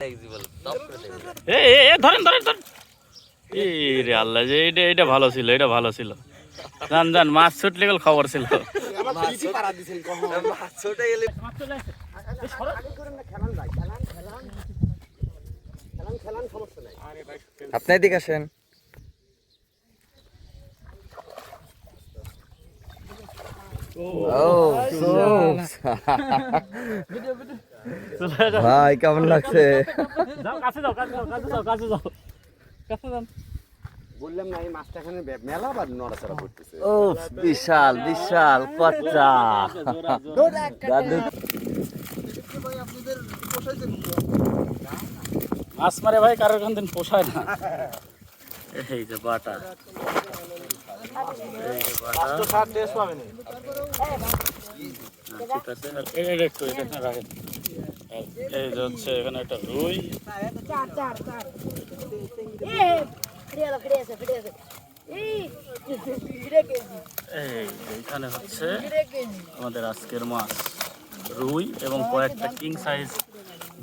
এ ধরেন ধরেন রে আল্লাহ যে এটা এটা ভালো ছিল এটা ভালো ছিল। জান জান মাছ ছুটলে গেল খবর ছিল। আপনি এদিকে আসেন। ও ভাই কেমন লাগছে? যাও কাছে যাও কাছে যাও কাছে যাও কাছে যাও। কাছে যান। বললাম না এই মাছটা এখানে মেলা বা নড়াচড়া করতেছে? ও বিশাল বিশাল কচ্চা। দাদু। মাছ মারে ভাই কারোর কোন দিন পোষায় না। এই যে বাটা। হ্যাঁ, ঠিক আছে। একটু এটা রাখেন। এই যে হচ্ছে এখানে একটা রুই। চার চার চার এ ফিরে এলো ফিরে এসে ফিরে এসে এই ফিরে কেজি এই যে এখানে হচ্ছে আমাদের আজকের মাছ রুই এবং কয়েকটা কিং সাইজ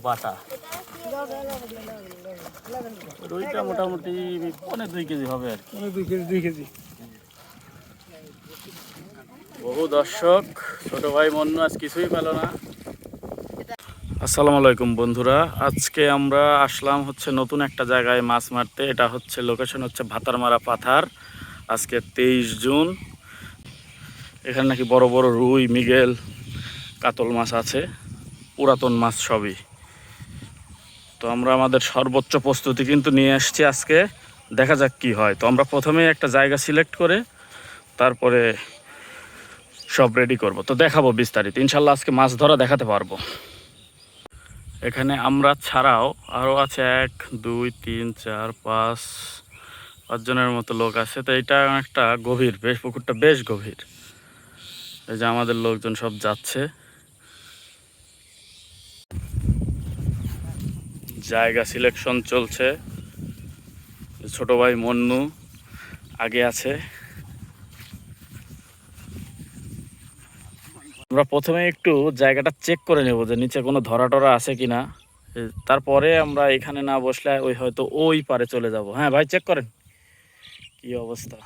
বাটা। রুইটা মোটামুটি পনেরো দুই কেজি হবে আর কি। দুই কেজি দুই কেজি। বহু দর্শক ছোট ভাই মন্নু আজ কিছুই পেল না। আসসালামু আলাইকুম বন্ধুরা। আজকে আমরা আসলাম হচ্ছে নতুন একটা জায়গায় মাছ মারতে। এটা হচ্ছে লোকেশন হচ্ছে ভাতারমারা পাথার। আজকে তেইশ জুন। এখানে নাকি বড় বড় রুই, মিগেল, কাতল মাছ আছে। পুরাতন মাছ সবই। তো আমরা আমাদের সর্বোচ্চ প্রস্তুতি কিন্তু নিয়ে আসছি আজকে। দেখা যাক কি হয়। তো আমরা প্রথমেই একটা জায়গা সিলেক্ট করে তারপরে সব রেডি করব। তো দেখাবো বিস্তারিত। ইনশাল্লাহ আজকে মাছ ধরা দেখাতে পারব। এখানে আমরা ছাড়াও আরও আছে এক, দুই, তিন, চার, পাঁচ, পাঁচজনের মতো লোক আছে। তো এটা একটা গভীর, বেশ পুকুরটা বেশ গভীর। এই যে আমাদের লোকজন সব যাচ্ছে। জায়গা সিলেকশন চলছে। ছোট ভাই মন্নু আগে আছে। আমরা প্রথমে একটু জায়গাটা চেক করে নেব যে নিচে কোনো ধরা টরা আছে কিনা। এ, তারপরে আমরা এখানে না বসলে ওই হয়তো ওই পারে চলে যাব। হ্যাঁ ভাই চেক করেন। কি অবস্থা?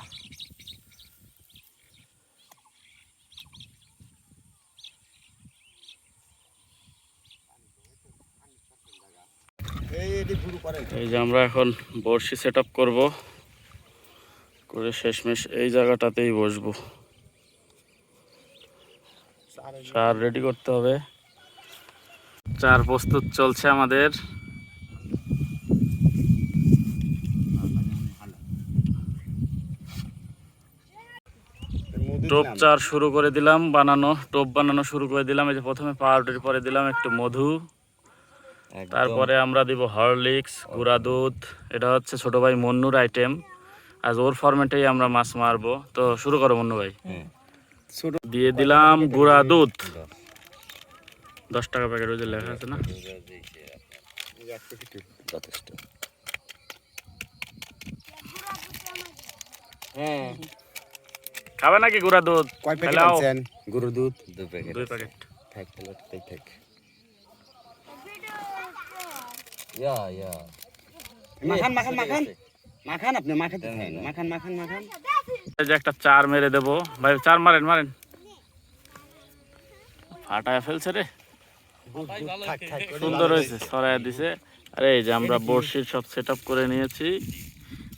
এই যে আমরা এখন বড়শি সেট আপ করব। করে শেষমেশ এই জায়গাটাতেই বসবো। চার রেডি করতে হবে। চার প্রস্তুত চলছে আমাদের। টোপ চার শুরু করে দিলাম বানানো টোপ বানানো শুরু করে দিলাম। এই যে প্রথমে পাউডার পরে দিলাম একটু মধু। তারপরে আমরা দিব হরলিক্স গুঁড়া দুধ। এটা হচ্ছে ছোট ভাই মন্নুর আইটেম আজ ওর ফরম্যাটেই আমরা মাছ মারবো। তো শুরু করো মন্নু ভাই। দিয়ে দিলাম গুঁড়া দুধ। দশ টাকা প্যাকেট ওই যে লেখা আছে না? যথেষ্ট। খাবে নাকি গুঁড়া দুধ? কয় প্যাকেট ফেলাও। আনছেন? গরুর দুধ দুই প্যাকেট দুই প্যাকেট থাক তাহলে তাই থাক। ইয়া ইয়া। মাখান মাখান মাখান। মাখান আপনি মাখাতে থাকেন মাখান মাখান মাখান। একটা চার মেরে দেবো। ভাই, চার মারেন মারেন। ফাটায় ফেলছে রে। সুন্দর হয়েছে সরাই দিছে। আরে, এই যে আমরা বড়শির সব সেট করে নিয়েছি।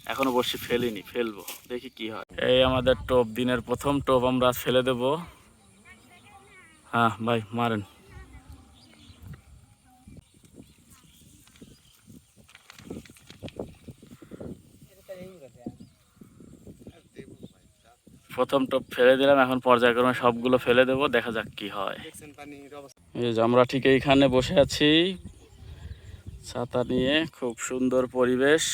এখনও বড়শি ফেলিনি, ফেলব। দেখি কি হয়। এই আমাদের টোপ, দিনের প্রথম টোপ আমরা ফেলে দেব। হ্যাঁ ভাই, মারেন। প্রথম টপ ফেলে দিলাম এখন পর্যায়ক্রমে সবগুলো ফেলে দেব দেখা যাক কি হয়। এই যে আমরা ঠিক এইখানে বসে আছি ছাতা নিয়ে খুব সুন্দর পরিবেশ।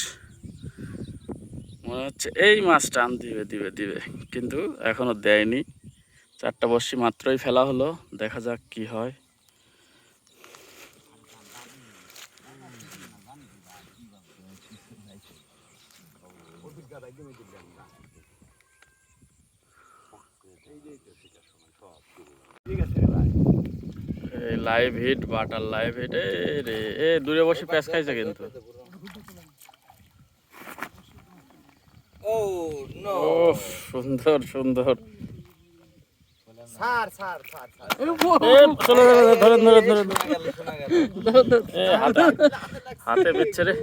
মনে হচ্ছে এই মাছ টান দিবে দিবে দিবে কিন্তু এখনও দেয়নি। চারটা বর্ষি মাত্রই ফেলা হলো দেখা যাক কি হয়। এই লাইভ হিট বাটার লাইভ হিট এ রে এ দূরে বসে প্যাঁচ খাইছে কিন্তু। ও নো সুন্দর সুন্দর। চলো হাতে হাতে বিচ্ছে রে।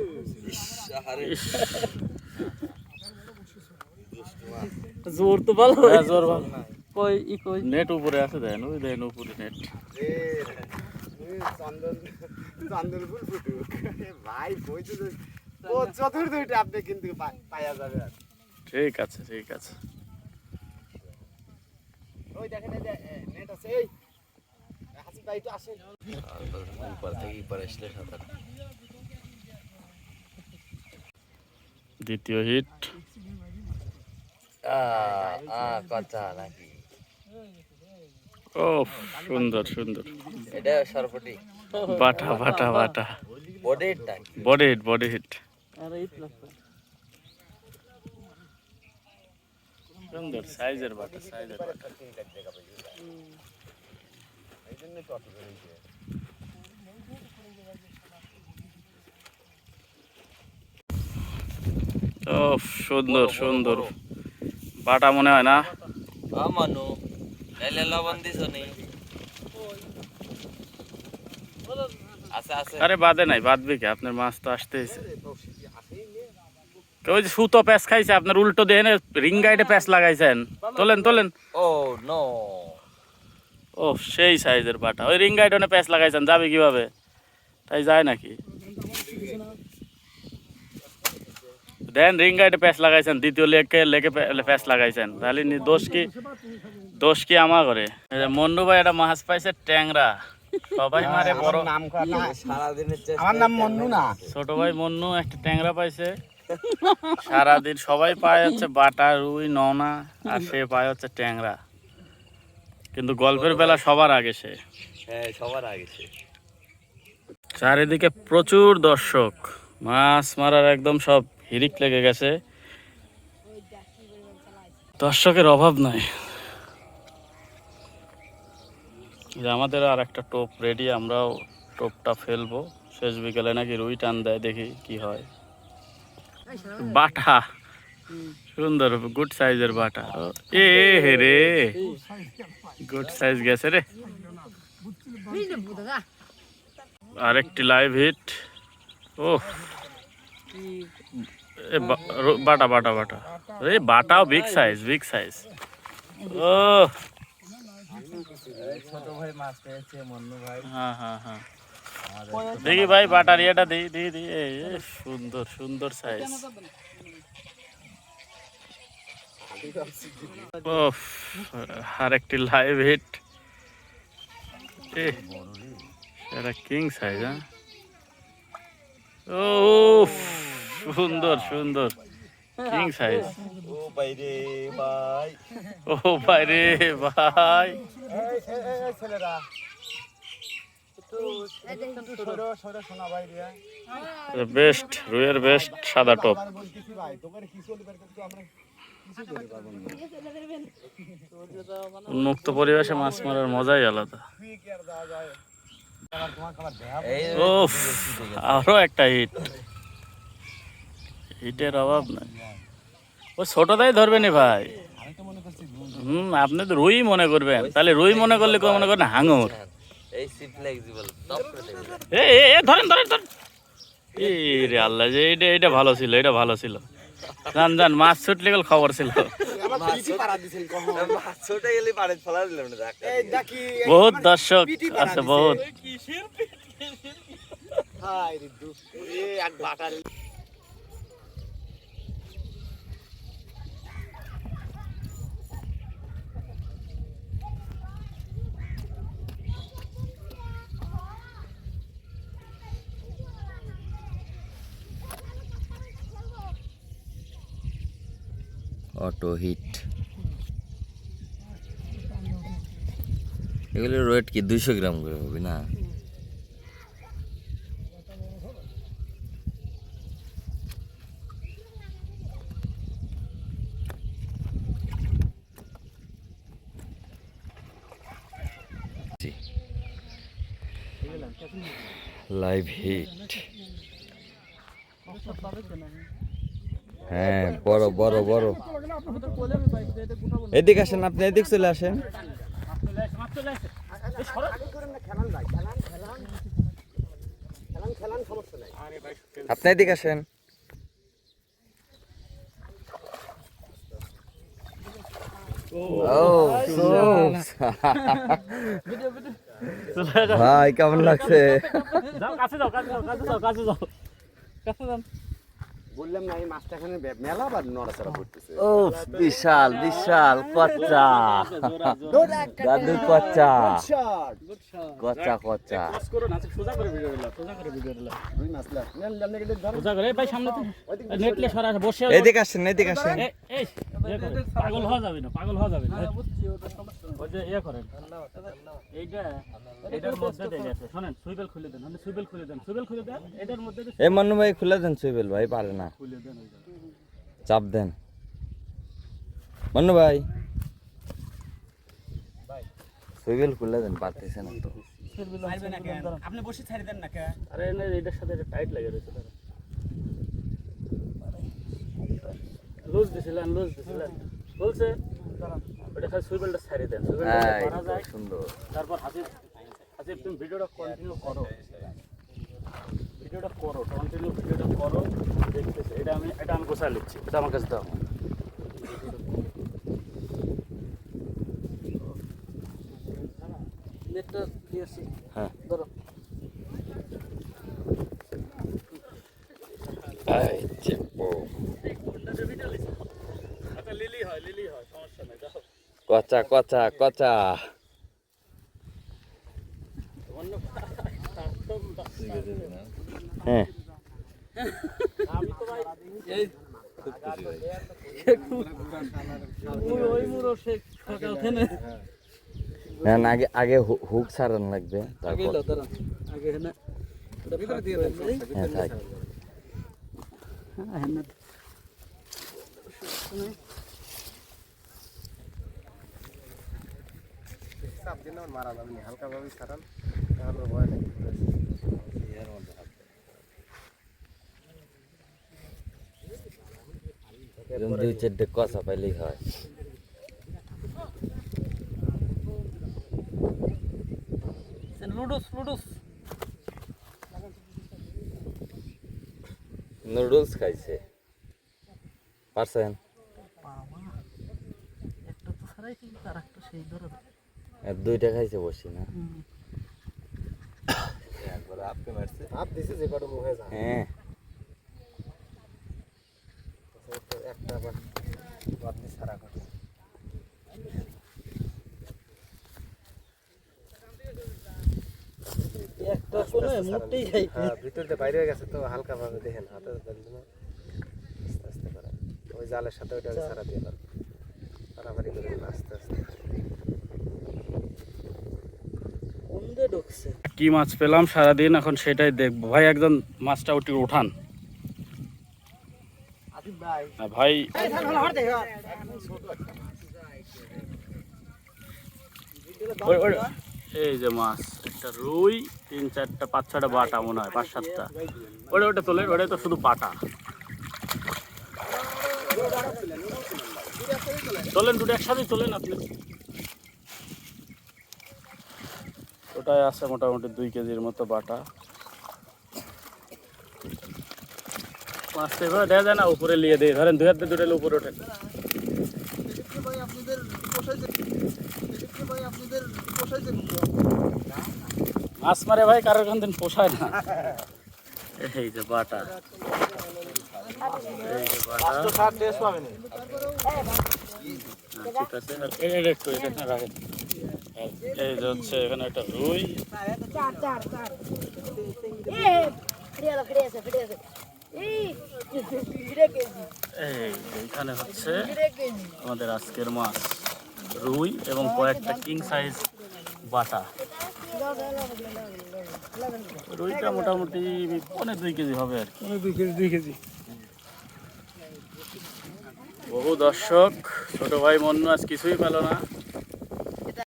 জোর তো ভালো। হ্যাঁ, জোর ভালো। কই ই কই? নেট উপরে আছে দেন ওই দেন উপরে নেট। এ এ, চন্দন চন্দন ফুল ফুটুক। ভাই কইতে যে ও চতুর্থ এটা আপনি কিন্তু যাবে ঠিক আছে ঠিক আছে। ওই দেখেন এই যে নেট আছে এই। হাসি ভাই তো আসে উপর থেকে উপর আসলে সাঁতার দ্বিতীয় হিট। আ আ কথা নাকি? ও সুন্দর সুন্দর। এটা সরপটি বাটা বাটা বাটা। বডি হিট বডি হিট সুন্দর সাইজের বাটা সাইজের বাটা। ও সুন্দর সুন্দর। বাটা মনে হয় না? আমানু। লাইলে লবণ দিছ নি আছে আছে আরে বাদে নাই বাদবে কি আপনার মাছ তো আসতেছে ওই যে সুতো প্যাঁচ খাইছে আপনার উল্টো দিয়ে এনে রিং গাইডে প্যাঁচ লাগাইছেন তোলেন তোলেন ও নো ও সেই সাইজের বাটা ওই রিং গাইড প্যাঁচ লাগাইছেন যাবে কীভাবে তাই যায় নাকি দেন রিং গাইডে প্যাঁচ লাগাইছেন দ্বিতীয় লেগে লেগে প্যাঁচ লাগাইছেন। তাহলে দোষ কি দোষ কি আমার করে? এই মন্ডু ভাই একটা মাছ পাইছে ট্যাংরা। সবাই মারে বড়। নাম করা না সারা দিনের চেষ্টা আমার নাম মন্নু না। ছোট ভাই মন্নু একটা ট্যাংরা পাইছে। সারাদিন সবাই পায় হচ্ছে বাটা রুই ননা আর সে পায় হচ্ছে ট্যাংরা। কিন্তু গল্পের বেলা সবার আগে সে। হ্যাঁ সবার আগে সে। চারিদিকে প্রচুর দর্শক। মাছ মারার একদম সব হিরিক লেগে গেছে। দর্শকের অভাব নাই। যে আমাদের আর একটা টোপ রেডি আমরাও টোপটা ফেলব। শেষ বিকেলে নাকি রুই টান দেয়, দেখি কি হয়। বাটা। সুন্দর গুড সাইজের বাটা। এ হে রে। গুড সাইজ গেছে রে। আরেকটি লাইভ হিট ও এ বা- রো- বাটা বাটা বাটা এই বাটাও বিগ সাইজ বিগ সাইজ ও ছোট ভাই মাছ পেয়েছে মন্নু ভাই হ্যাঁ হ্যাঁ হ্যাঁ দেখি ভাই বাটার ইয়েটা দিই দিই দিই এই এ, সুন্দর সুন্দর সাইজ ও আরেকটি লাইভ হিট এ এটা কিং সাইজ হ্যাঁ ও সুন্দর সুন্দর। কিং সাইজ ও বাইরে ভাই। ও ভাই রে ভাই। ছেলেরা। বেস্ট রুইয়ের বেস্ট সাদা টপ উন্মুক্ত পরিবেশে মাছ মারার মজাই আলাদা। আরও একটা হিট হিটের অভাব নাই। ও ছোটটাই ধরবে নি ভাই? আমি তো মনে করছি হুম আপনি তো রুই মনে করবেন। তাহলে রুই মনে করলে কেউ মনে করেন হাঙর। ধরেন ধরেন ধরেন। রে আল্লাহ যে এটা এটা ভালো ছিল এটা ভালো ছিল। জান জান মাছ ছুটলে গেল খবর ছিল। আমার পিটি পাড়া দিছেন কখন মাছ ছোটে গেলে পাড়ে ফেলা দিলাম না ধাক্কা এই দিয়ে। দেখি এই বহুত আমার দর্শক পিটি পাড়া আছে দিছে। বহুত হাই রে দুঃখ এ এক বাটার অটো হিট এগুলোর ওয়েট কি? দুইশো গ্রাম করে হবে না? লাইভ হিট হ্যাঁ বড় বড় বড়। এদিকে আসেন আপনি এদিক চলে আসেন আগে করেন না খেলান ভাই খেলান খেলান খেলান খেলান সমস্যা নাই আপনি এদিকে আসেন। ভাই কেমন লাগছে? কাছে যাও কাছে যাও কাছে যাও কাছে যাও। কাছে যাও বললাম না এই মাছটা এখানে মেলা বা নড়াচড়া করতেছে। ও বিশাল বিশাল কচ্চা দাদু কচ্চা কচ্চা কচ্চা সোজা করে ভিডিও দিলাম সোজা করে ভিডিও দিলাম। দুই মাছ লাগ নেন নেন নেন ধর সোজা করে ভাই সামনে তো নেটলে সরা বসে এদিকে আসেন এদিকে আসেন। এই পাগল হওয়া যাবে না পাগল হওয়া যাবে না। ওই যে ইয়ে করেন। এইটা এটার মধ্যে দিয়ে গেছে শোনেন সুইবেল খুলে দেন। মানে সুইবেল খুলে দেন। সুইবেল খুলে দেন এটার মধ্যে ভাই খুলে দেন সুইবেল ভাই পারে না। খুলে দেন চাপ দেন। মন্নু ভাই। সুইবেল খুলে দেন পারতেছে না তো। আপনি বসে ছাড়ি দেন না কে আরে এটার সাথে এটা টাইট লাগে রয়েছে লুজ দিছিলেন লুজ দিছিলেন। বলছে ওটা খালি সুইবেলটা ছাড়িয়ে দেন। সুইবেলটা হ্যাঁ যায়। সুন্দর। তারপর হাসিব হাসিব তুমি ভিডিওটা কন্টিনিউ করো। ভিডিওটা করো কন্টিনিউ ভিডিওটা করো দেখতেছে। এটা আমি এটা আমি গোছায় লিখছি এটা আমার কাছে দাও। নেটটা দিয়েছি হ্যাঁ। ধরো এই চেপো আচ্ছা লিলি হয় লিলি হয় সমস্যা নেই যাও কচা কচা কচা। হ্যাঁ। আমি তো ভাই ওই ওই মুরো সে সকাল থেকে না না, আগে আগে হু- হুক ছাড়ান লাগবে তারপর হ্যাঁ থাক হ্যাঁ হেনা চাপ দিন মারা যাবে না হালকা ভাবে ছাড়ান তাহলে ভয় লাগবে এরকম দুই চারটে কষা পাইলেই হয় লুডুস লুডুস নুডলস খাইছে পারছেন একটা তো ছাড়াই কিন্তু আর একটা সেই ধরো আর দুইটা খাইছে বসি না। হ্যাঁ। একটা আবার সারা করে একটা। কোনে মুটতেই বাইরে হয়ে গেছে তো হালকা ভাবে দেখেন হাতে দেন না। আস্তে আস্তে করে। ওই জালের সাথে ওইটা সারা দিয়ে দেন। পারাপারি করে ঢুকছে কি মাছ পেলাম সারাদিন এখন সেটাই দেখব। ভাই একজন মাছটা উঠে উঠান। ভাই। এই যে মাছ একটা রুই তিন চারটা পাঁচ ছটা বাটা মনে হয় পাঁচ সাতটা। ওটা ওটা তোলে ওটা তো শুধু পাটা তোলেন দুটো একসাথেই তোলেন আপনি। ওটাই আছে মোটামুটি দুই কেজির মতো বাটা। দেওয়া যায় না উপরে নিয়ে দিয়ে। ধরেন দুই হাতে দুটো উপরে ওঠেন মাছ মারে ভাই কারোর কোন দিন পোষায় না। এই যে বাটা। এই যে বাটা। হ্যাঁ, ঠিক আছে। একটু এটা রাখেন। আর এই যে হচ্ছে এখানে একটা রুই। চার চার চার এ ফিরে এলো ফিরে এসে ফিরে এসে এই ফিরে কেজি এই যে এখানে হচ্ছে আমাদের আজকের মাছ রুই এবং কয়েকটা কিং সাইজ বাটা। রুইটা মোটামুটি পনেরো দুই কেজি হবে আর কি। দুই কেজি দুই কেজি। বহু দর্শক ছোট ভাই মন্নু আজ কিছুই পেল না।